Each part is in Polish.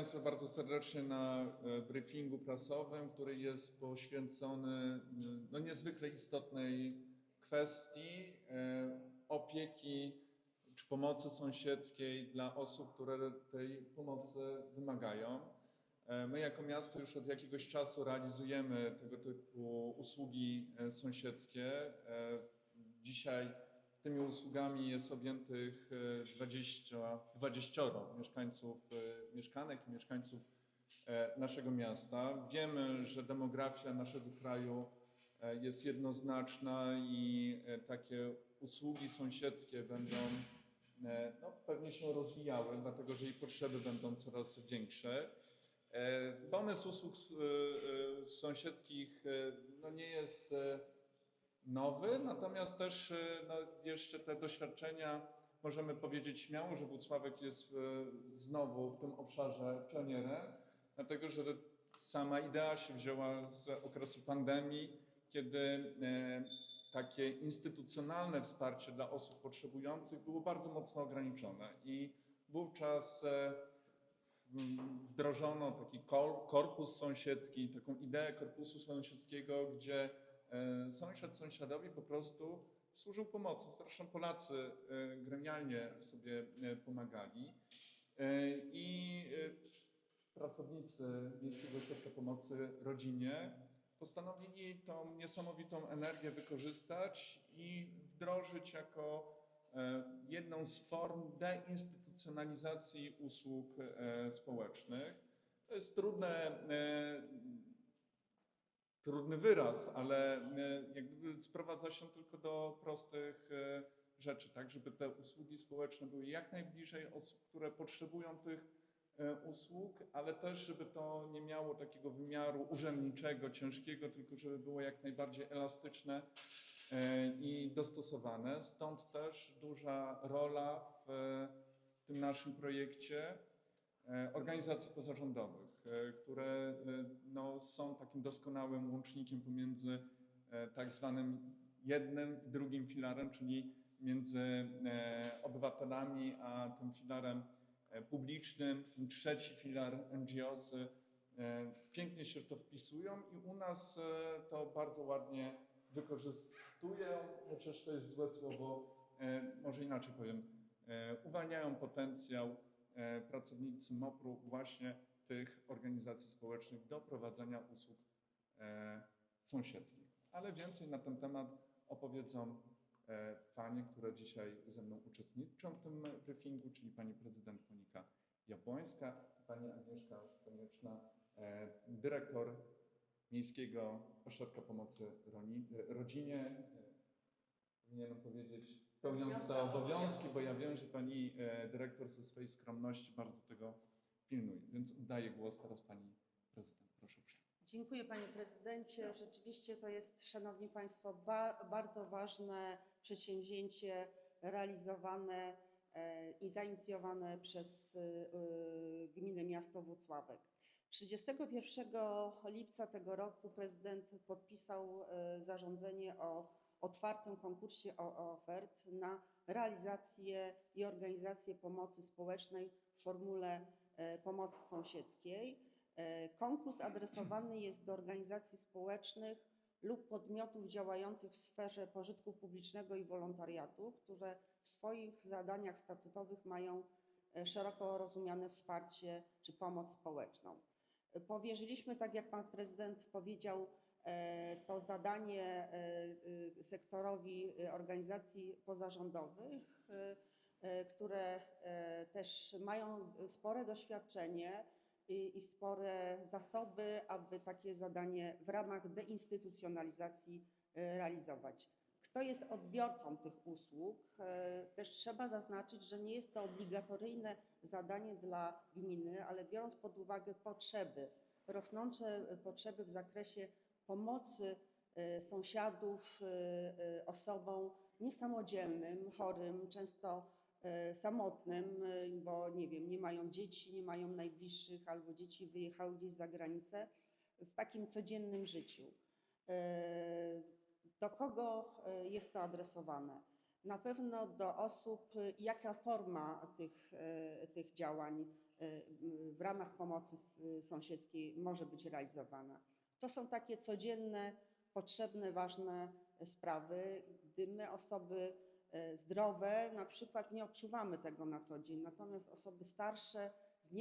Państwa bardzo serdecznie na e, briefingu prasowym, który jest poświęcony m, no, niezwykle istotnej kwestii e, opieki czy pomocy sąsiedzkiej dla osób, które tej pomocy wymagają. E, My jako miasto już od jakiegoś czasu realizujemy tego typu usługi sąsiedzkie. Dzisiaj tymi usługami jest objętych e, 20, 20 mieszkańców, e, mieszkanek i mieszkańców e, naszego miasta. Wiemy, że demografia naszego kraju jest jednoznaczna i takie usługi sąsiedzkie będą no, pewnie się rozwijały, dlatego że jej potrzeby będą coraz większe. Pomysł usług sąsiedzkich no, nie jest nowy, natomiast też e, no, jeszcze te doświadczenia możemy powiedzieć śmiało, że Włocławek jest e, znowu w tym obszarze pionierem, dlatego że sama idea się wzięła z okresu pandemii, kiedy e, takie instytucjonalne wsparcie dla osób potrzebujących było bardzo mocno ograniczone i wówczas wdrożono taki kor- korpus sąsiedzki, taką ideę korpusu sąsiedzkiego, gdzie sąsiad sąsiadowi po prostu służył pomocą. Zresztą Polacy e, gremialnie sobie e, pomagali E, i e, pracownicy Miejskiego Ośrodka Pomocy Rodzinie postanowili tą niesamowitą energię wykorzystać i wdrożyć jako e, jedną z form deinstytucjonalizacji usług e, społecznych. To jest trudne, e, trudny wyraz, ale e, jakby sprowadza się tylko do prostych e, rzeczy, tak, żeby te usługi społeczne były jak najbliżej osób, które potrzebują tych e, usług, ale też, żeby to nie miało takiego wymiaru urzędniczego, ciężkiego, tylko żeby było jak najbardziej elastyczne i dostosowane. Stąd też duża rola w tym naszym projekcie organizacji pozarządowych, które e, no, są takim doskonałym łącznikiem pomiędzy e, tak zwanym jednym i drugim filarem, czyli między e, obywatelami a tym filarem e, publicznym. Ten trzeci filar NGOsy e, pięknie się w to wpisują i u nas e, to bardzo ładnie wykorzystują, chociaż to jest złe słowo, e, może inaczej powiem, e, uwalniają potencjał e, pracownicy MOPR-u właśnie tych organizacji społecznych do prowadzenia usług e, sąsiedzkich. Ale więcej na ten temat opowiedzą e, panie, które dzisiaj ze mną uczestniczą w tym briefingu, czyli pani prezydent Monika Jabłońska i pani Agnieszka Stonieczna, e, dyrektor Miejskiego Ośrodka Pomocy Roni- Rodzinie. Powinienem powiedzieć pełniąca obowiązki, bo ja wiem, że pani dyrektor ze swojej skromności bardzo tego pilnuje. Więc oddaję głos teraz pani prezydent. Proszę uprzejmie. Dziękuję panie prezydencie. Rzeczywiście to jest, szanowni państwo, ba bardzo ważne przedsięwzięcie realizowane e, i zainicjowane przez e, gminę miasto Włocławek. 31 lipca tego roku prezydent podpisał e, zarządzenie o otwartym konkursie ofert na realizację i organizację pomocy społecznej w formule pomocy sąsiedzkiej. E, Konkurs adresowany jest do organizacji społecznych lub podmiotów działających w sferze pożytku publicznego i wolontariatu, które w swoich zadaniach statutowych mają e, szeroko rozumiane wsparcie czy pomoc społeczną. E, Powierzyliśmy, tak jak pan prezydent powiedział, e, to zadanie e, e, sektorowi e, organizacji pozarządowych, e, e, które e, też mają spore doświadczenie i, i spore zasoby, aby takie zadanie w ramach deinstytucjonalizacji e, realizować. Kto jest odbiorcą tych usług? E, Też trzeba zaznaczyć, że nie jest to obligatoryjne zadanie dla gminy, ale biorąc pod uwagę potrzeby, rosnące potrzeby w zakresie pomocy e, sąsiadów e, e, osobom niesamodzielnym, chorym, często e, samotnym, e, bo nie wiem, nie mają dzieci, nie mają najbliższych, albo dzieci wyjechały gdzieś za granicę w takim codziennym życiu. E, Do kogo e, jest to adresowane? Na pewno do osób, e, jaka forma tych, e, tych działań w ramach pomocy sąsiedzkiej może być realizowana. To są takie codzienne, potrzebne, ważne sprawy, gdy my osoby e, zdrowe na przykład nie odczuwamy tego na co dzień, natomiast osoby starsze z, z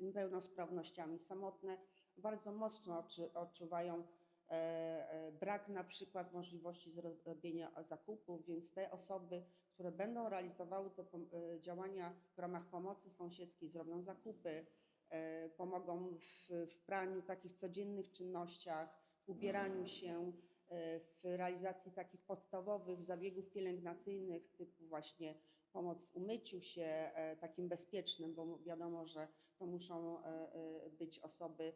niepełnosprawnościami, samotne, bardzo mocno odczu- odczuwają e, e, brak na przykład możliwości zrobienia zakupów, więc te osoby, które będą realizowały te e, działania w ramach pomocy sąsiedzkiej, zrobią zakupy, e, pomogą w, w praniu takich codziennych czynnościach, w ubieraniu się, e, w realizacji takich podstawowych zabiegów pielęgnacyjnych, typu właśnie pomoc w umyciu się e, takim bezpiecznym, bo wiadomo, że to muszą e, e, być osoby,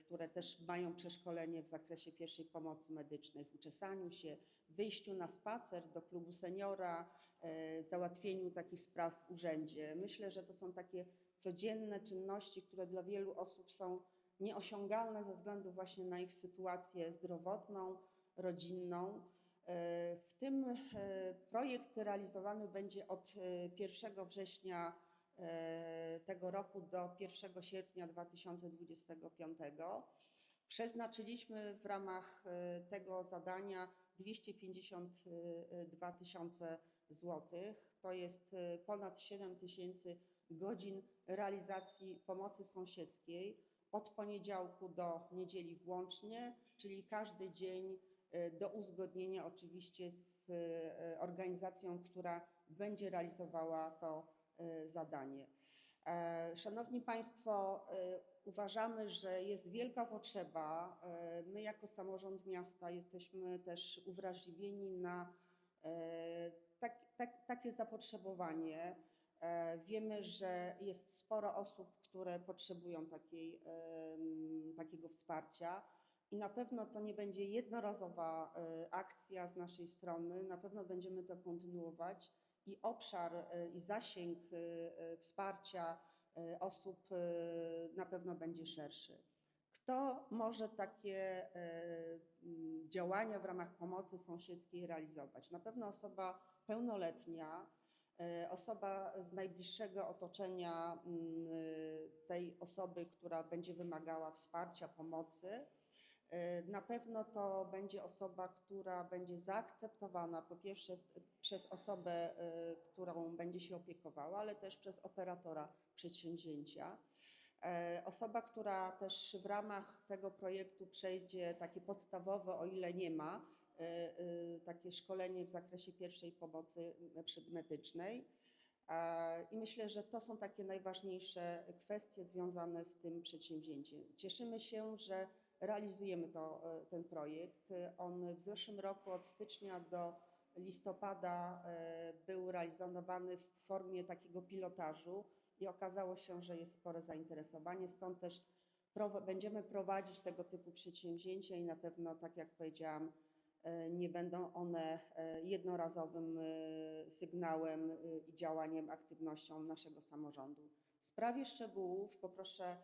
które też mają przeszkolenie w zakresie pierwszej pomocy medycznej, w uczesaniu się, wyjściu na spacer do klubu seniora, załatwieniu takich spraw w urzędzie. Myślę, że to są takie codzienne czynności, które dla wielu osób są nieosiągalne ze względu właśnie na ich sytuację zdrowotną, rodzinną. E, W tym e, projekt realizowany będzie od e, 1 września e, tego roku do 1 sierpnia 2025. Przeznaczyliśmy w ramach tego zadania 252 tysiące złotych. To jest ponad 7 tysięcy godzin realizacji pomocy sąsiedzkiej od poniedziałku do niedzieli włącznie, czyli każdy dzień do uzgodnienia oczywiście z e, organizacją, która będzie realizowała to e, zadanie. E, Szanowni Państwo, uważamy, że jest wielka potrzeba. My jako samorząd miasta jesteśmy też uwrażliwieni na tak, tak, takie zapotrzebowanie. Wiemy, że jest sporo osób, które potrzebują takiej, takiego wsparcia. I na pewno to nie będzie jednorazowa e, akcja z naszej strony, na pewno będziemy to kontynuować i obszar e, i zasięg e, wsparcia osób na pewno będzie szerszy. Kto może takie działania w ramach pomocy sąsiedzkiej realizować? Na pewno osoba pełnoletnia, osoba z najbliższego otoczenia tej osoby, która będzie wymagała wsparcia, pomocy. E, Na pewno to będzie osoba, która będzie zaakceptowana po pierwsze przez osobę, e, którą będzie się opiekowała, ale też przez operatora przedsięwzięcia. E, Osoba, która też w ramach tego projektu przejdzie takie podstawowe, o ile nie ma, takie szkolenie w zakresie pierwszej pomocy przedmedycznej. I myślę, że to są takie najważniejsze kwestie związane z tym przedsięwzięciem. Cieszymy się, że realizujemy to, e, ten projekt. On w zeszłym roku od stycznia do listopada e, był realizowany w formie takiego pilotażu i okazało się, że jest spore zainteresowanie, stąd też będziemy prowadzić tego typu przedsięwzięcia i na pewno, tak jak powiedziałam, e, nie będą one jednorazowym sygnałem i działaniem, aktywnością naszego samorządu. W sprawie szczegółów poproszę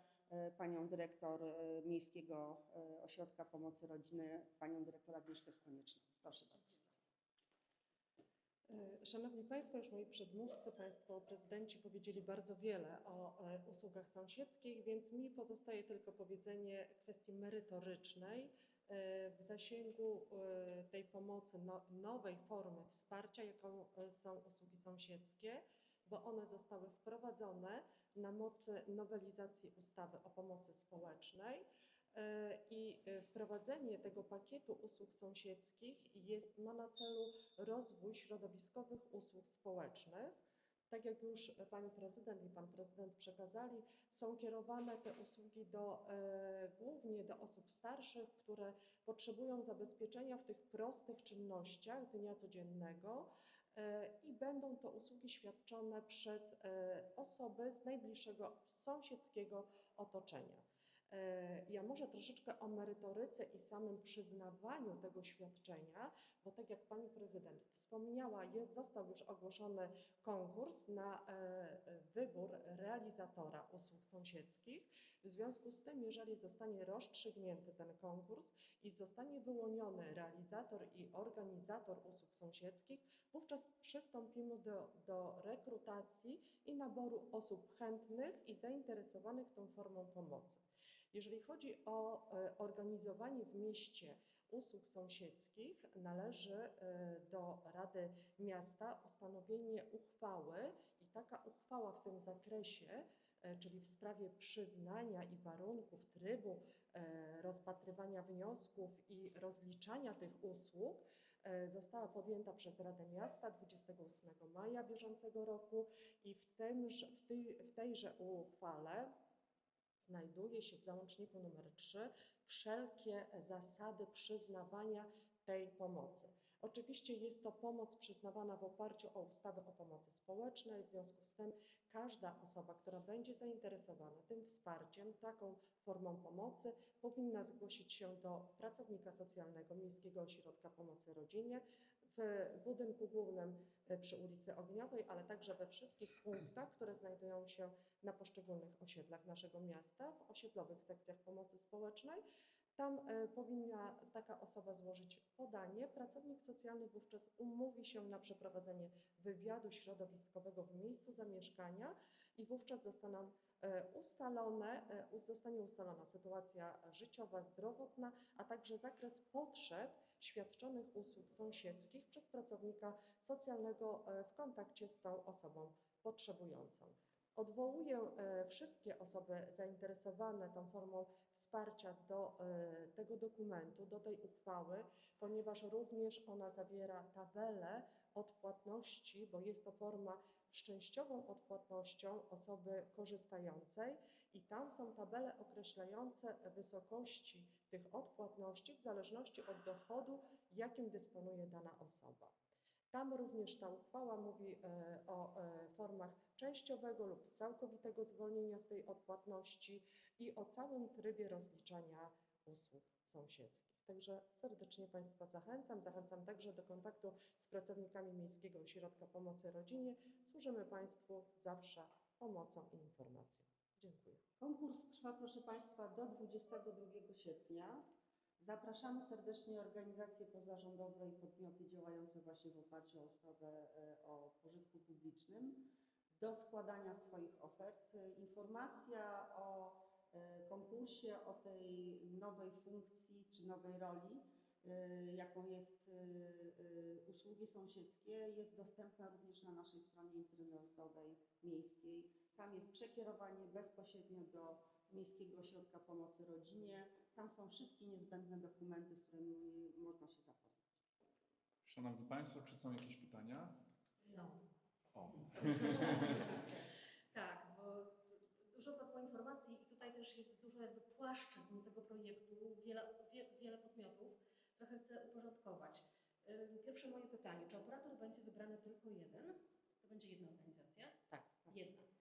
panią dyrektor e, Miejskiego e, Ośrodka Pomocy Rodziny, panią dyrektor Agnieszkę Skonieczną. Proszę bardzo. E, Szanowni Państwo, już moi przedmówcy, Państwo prezydenci powiedzieli bardzo wiele o usługach sąsiedzkich, więc mi pozostaje tylko powiedzenie kwestii merytorycznej w zasięgu tej pomocy, no, nowej formy wsparcia, jaką są usługi sąsiedzkie, bo one zostały wprowadzone na mocy nowelizacji ustawy o pomocy społecznej. E, I e, wprowadzenie tego pakietu usług sąsiedzkich jest, ma na celu rozwój środowiskowych usług społecznych. Tak jak już Pani Prezydent i Pan Prezydent przekazali, są kierowane te usługi do, e, głównie do osób starszych, które potrzebują zabezpieczenia w tych prostych czynnościach dnia codziennego i będą to usługi świadczone przez e, osoby z najbliższego sąsiedzkiego otoczenia. E, Ja może troszeczkę o merytoryce i samym przyznawaniu tego świadczenia, bo tak jak pani prezydent wspomniała, jest, został już ogłoszony konkurs na e, e, wybór realizatora usług sąsiedzkich. W związku z tym, jeżeli zostanie rozstrzygnięty ten konkurs i zostanie wyłoniony realizator i organizator usług sąsiedzkich, wówczas przystąpimy do, do rekrutacji i naboru osób chętnych i zainteresowanych tą formą pomocy. Jeżeli chodzi o e, organizowanie w mieście usług sąsiedzkich, należy e, do Rady Miasta ustanowienie uchwały i taka uchwała w tym zakresie, czyli w sprawie przyznania i warunków trybu e, rozpatrywania wniosków i rozliczania tych usług, e, została podjęta przez Radę Miasta 28 maja bieżącego roku i w, tymże, w, tej, w tejże uchwale znajduje się w załączniku numer 3 wszelkie zasady przyznawania tej pomocy. Oczywiście jest to pomoc przyznawana w oparciu o ustawę o pomocy społecznej, w związku z tym każda osoba, która będzie zainteresowana tym wsparciem, taką formą pomocy, powinna zgłosić się do pracownika socjalnego Miejskiego Ośrodka Pomocy Rodzinie w budynku głównym e, przy ulicy Ogniowej, ale także we wszystkich punktach, które znajdują się na poszczególnych osiedlach naszego miasta, w osiedlowych sekcjach pomocy społecznej. Tam e, powinna taka osoba złożyć podanie. Pracownik socjalny wówczas umówi się na przeprowadzenie wywiadu środowiskowego w miejscu zamieszkania i wówczas zostaną e, ustalone, e, zostanie ustalona sytuacja życiowa, zdrowotna, a także zakres potrzeb świadczonych usług sąsiedzkich przez pracownika socjalnego w kontakcie z tą osobą potrzebującą. Odwołuję e, wszystkie osoby zainteresowane tą formą wsparcia do e, tego dokumentu, do tej uchwały, ponieważ również ona zawiera tabelę odpłatności, bo jest to forma z częściową odpłatnością osoby korzystającej i tam są tabele określające wysokości tych odpłatności w zależności od dochodu, jakim dysponuje dana osoba. Tam również ta uchwała mówi e, o e, formach częściowego lub całkowitego zwolnienia z tej odpłatności i o całym trybie rozliczania usług sąsiedzkich. Także serdecznie Państwa zachęcam. Zachęcam także do kontaktu z pracownikami Miejskiego Ośrodka Pomocy Rodzinie. Służymy Państwu zawsze pomocą i informacją. Dziękuję. Konkurs trwa, proszę Państwa, do 22 sierpnia. Zapraszamy serdecznie organizacje pozarządowe i podmioty działające właśnie w oparciu o ustawę e, o pożytku publicznym do składania swoich ofert. Informacja o e, konkursie, o tej nowej funkcji czy nowej roli, e, jaką jest usługi sąsiedzkie, jest dostępna również na naszej stronie internetowej miejskiej. Tam jest przekierowanie bezpośrednio do Miejskiego Ośrodka Pomocy Rodzinie. Tam są wszystkie niezbędne dokumenty, z którymi można się zapoznać. Szanowni Państwo, czy są jakieś pytania? Są. O. tak, bo dużo padło informacji i tutaj też jest dużo jakby płaszczyzn tego projektu, wiele, wie, wiele podmiotów. Trochę chcę uporządkować. Pierwsze moje pytanie, czy operator będzie wybrany tylko jeden? To będzie jedna organizacja? Tak. Jedna.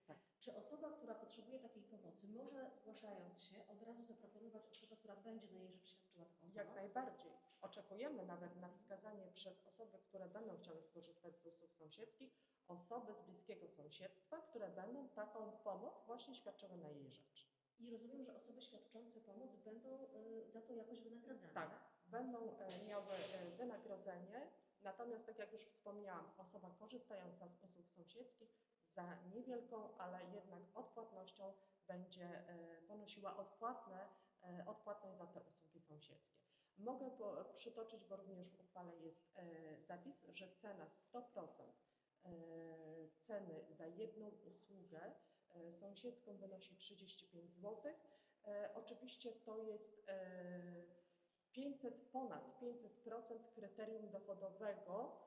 Tak. Czy osoba, która potrzebuje takiej pomocy, może zgłaszając się od razu zaproponować osobę, która będzie na jej rzecz świadczyła taką pomoc? Jak najbardziej. Oczekujemy nawet na wskazanie przez osoby, które będą chciały skorzystać z usług sąsiedzkich, osoby z bliskiego sąsiedztwa, które będą taką pomoc właśnie świadczyły na jej rzecz. I rozumiem, że osoby świadczące pomoc będą y, za to jakoś wynagradzane. Tak, będą e, miały e, wynagrodzenie, natomiast tak jak już wspomniałam, osoba korzystająca z usług sąsiedzkich za niewielką, ale jednak odpłatnością będzie e, ponosiła odpłatne, e, odpłatność za te usługi sąsiedzkie. Mogę po, przytoczyć, bo również w uchwale jest e, zapis, że cena 100% e, ceny za jedną usługę sąsiedzką wynosi 35 zł. Oczywiście to jest e, 500, ponad 500% kryterium dochodowego,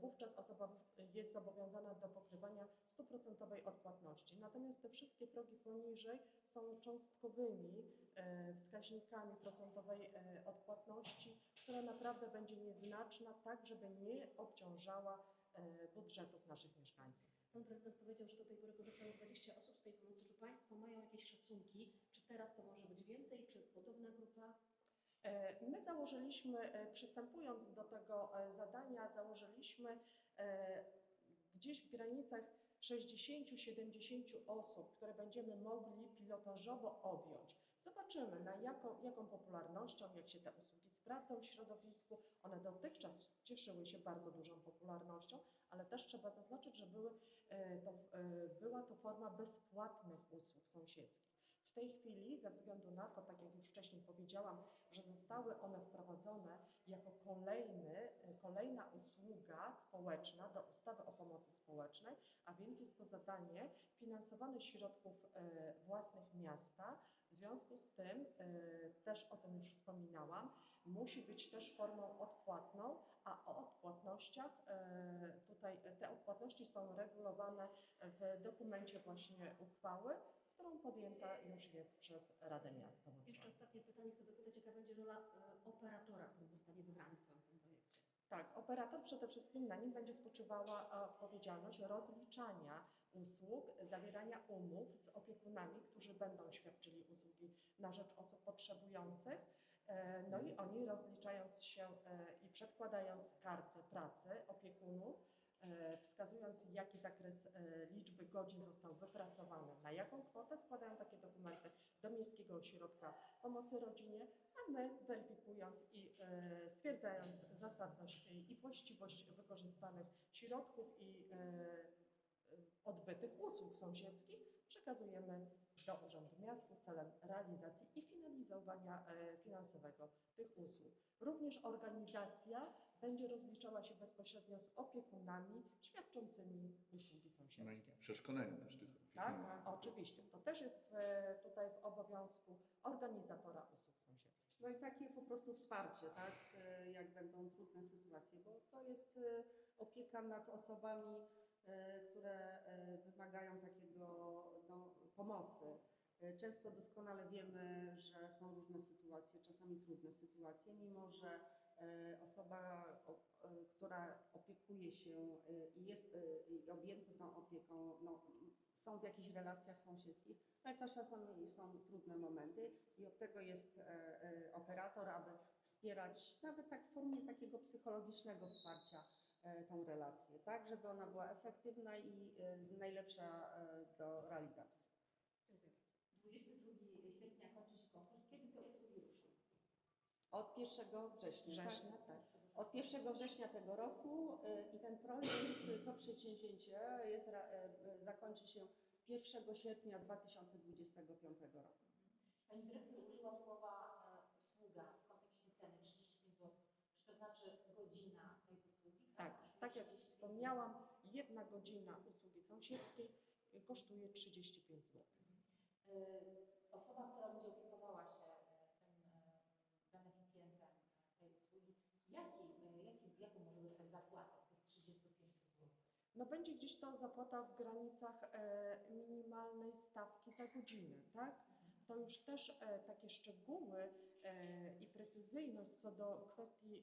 wówczas osoba jest zobowiązana do pokrywania 100% odpłatności. Natomiast te wszystkie progi poniżej są cząstkowymi e, wskaźnikami procentowej e, odpłatności, która naprawdę będzie nieznaczna, tak żeby nie obciążała e, budżetów naszych mieszkańców. Pan prezydent powiedział, że do tej pory korzystało 20 osób z tej pomocy. Czy Państwo mają jakieś szacunki, czy teraz to może być więcej, czy podobna grupa? E, My założyliśmy, e, przystępując do tego e, zadania, założyliśmy gdzieś w granicach 60-70 osób, które będziemy mogli pilotażowo objąć. Zobaczymy, na jaką, jaką popularnością, jak się te usługi sprawdzą w środowisku. One dotychczas cieszyły się bardzo dużą popularnością, ale też trzeba zaznaczyć, że były, to, była to forma bezpłatnych usług sąsiedzkich. Tej chwili, ze względu na to, tak jak już wcześniej powiedziałam, że zostały one wprowadzone jako kolejny, kolejna usługa społeczna do ustawy o pomocy społecznej, a więc jest to zadanie finansowane środków e, własnych miasta. W związku z tym, e, też o tym już wspominałam, musi być też formą odpłatną, a o odpłatnościach, e, tutaj te odpłatności są regulowane w dokumencie właśnie uchwały, którą podjęta już jest przez Radę Miasta Jeszcze Wrocławia. ostatnie pytanie, chcę dopytać, jaka będzie rola e, operatora, który zostanie wybrany w całym tym projekcie? Tak, operator przede wszystkim na nim będzie spoczywała e, odpowiedzialność rozliczania usług, zawierania umów z opiekunami, którzy będą świadczyli usługi na rzecz osób potrzebujących. E, No i oni rozliczając się i przedkładając kartę pracy opiekunów, wskazując jaki zakres e, liczby godzin został wypracowany, na jaką kwotę składają takie dokumenty do Miejskiego Ośrodka Pomocy Rodzinie, a my weryfikując i e, stwierdzając zasadność i- właściwość wykorzystanych środków i e, e, odbytych usług sąsiedzkich przekazujemy do Urzędu Miasta celem realizacji i finalizowania e, finansowego tych usług. Również organizacja będzie rozliczała się bezpośrednio z opiekunami świadczącymi usługi No i sąsiedzkie. przeszkolenie też tych Tak, opiekunów. oczywiście. To też jest w, tutaj w obowiązku organizatora usług sąsiedzkich. No i takie po prostu wsparcie, tak, e, jak będą trudne sytuacje, bo to jest e, opieka nad osobami, e, które e, wymagają takiego no, pomocy. E, Często doskonale wiemy, że są różne sytuacje, czasami trudne sytuacje, mimo że e, osoba, o- e, która opiekuje się e, i jest e, objęta tą opieką, no, są w jakichś relacjach sąsiedzkich, ale też czasami są trudne momenty i od tego jest e, e, operator, aby wspierać nawet tak w formie takiego psychologicznego wsparcia e, tą relację, tak, żeby ona była efektywna i e, najlepsza e, do realizacji. Dziękuję bardzo. 22 sierpnia kończy się konkurs. Kiedy? Od 1 września. Września, Tak? tak. Od 1 września tego roku e, i ten projekt, e, to przedsięwzięcie jest, e, zakończy się 1 sierpnia 2025 roku. Pani dyrektor użyła słowa e, usługa w kontekście ceny 35 zł. Czy to znaczy godzina tej usługi? Tak, tak jak 35 wspomniałam, jedna godzina usługi sąsiedzkiej y, kosztuje 35 zł. E, Osoba, która będzie opiekowała się e, tym e, beneficjentem e, tej usługi, jaki, e, jaki, jaką może dostać zapłatę z tych 35 zł? No będzie gdzieś to zapłata w granicach e, minimalnej stawki za godzinę, tak? To już też e, takie szczegóły i precyzyjność co do kwestii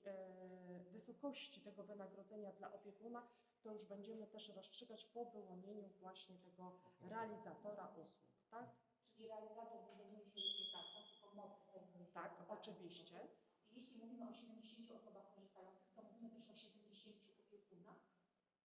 wysokości tego wynagrodzenia dla opiekuna, to już będziemy też rozstrzygać po wyłonieniu właśnie tego realizatora usług, tak? Czyli realizator nie zajmuje się rekrutacją, tylko MOP zajmuje się Tak, oczywiście. I jeśli mówimy o 70 osobach korzystających, to mówimy też o 70 opiekunach. E,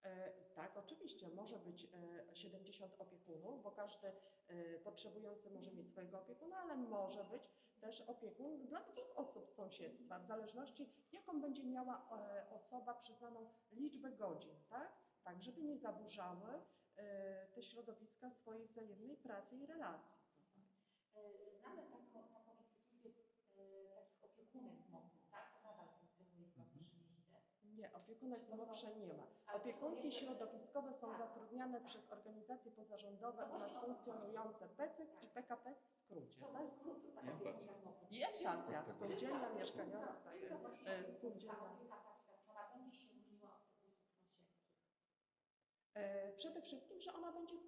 Tak, oczywiście, może być e, 70 opiekunów, bo każdy e, potrzebujący może mieć swojego opiekuna, ale może być też opiekun dla dwóch osób z sąsiedztwa, w zależności jaką będzie miała e, osoba przyznaną liczbę godzin, tak? Tak, żeby nie zaburzały e, te środowiska swojej wzajemnej pracy i relacji. E, Znamy taką, taką instytucję e, takich opiekunek z MOP-u, tak? To nadal funkcjonuje chyba w naszym mieście. Nie, są- MOPRze nie ma. Opiekunki środowiskowe są Tak. zatrudniane przez organizacje pozarządowe u nas właśnie o to chodzi. funkcjonujące PECEK i PKPS w skrócie. To Tak? tak? I Tak, spółdzielnia mieszkaniowa, tak, spółdzielnia. Ta opieka tak świadczona będzie się różniła od tych usług sąsiedzkich. E, Przede wszystkim, że ona będzie w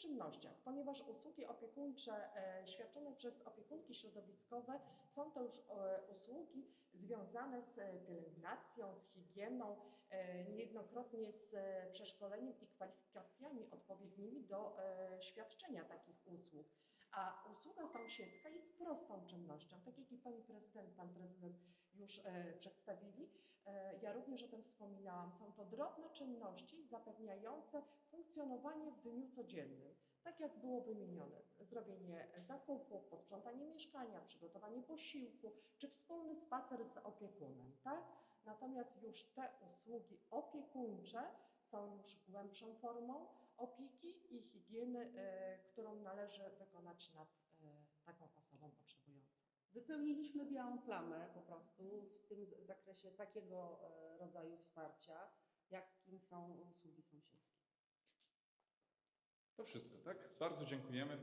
czynnościach, ponieważ usługi opiekuńcze e, świadczone przez opiekunki środowiskowe są to już e, usługi związane z e, pielęgnacją, z higieną, e, niejednokrotnie z e, przeszkoleniem i kwalifikacjami odpowiednimi do e, świadczenia takich usług. A usługa sąsiedzka jest prostą czynnością. Tak jak i pani prezydent, pan prezydent już e, przedstawili, e, ja również o tym wspominałam. Są to drobne czynności zapewniające funkcjonowanie w dniu codziennym. Tak jak było wymienione, zrobienie zakupów, posprzątanie mieszkania, przygotowanie posiłku, czy wspólny spacer z opiekunem, tak? Natomiast już te usługi opiekuńcze są już głębszą formą opieki i higieny, e, którą należy wykonać nad e, taką osobą potrzebującą. Wypełniliśmy białą plamę po prostu w tym w zakresie takiego e, rodzaju wsparcia, jakim są usługi sąsiedzkie. To wszystko, tak? Bardzo dziękujemy.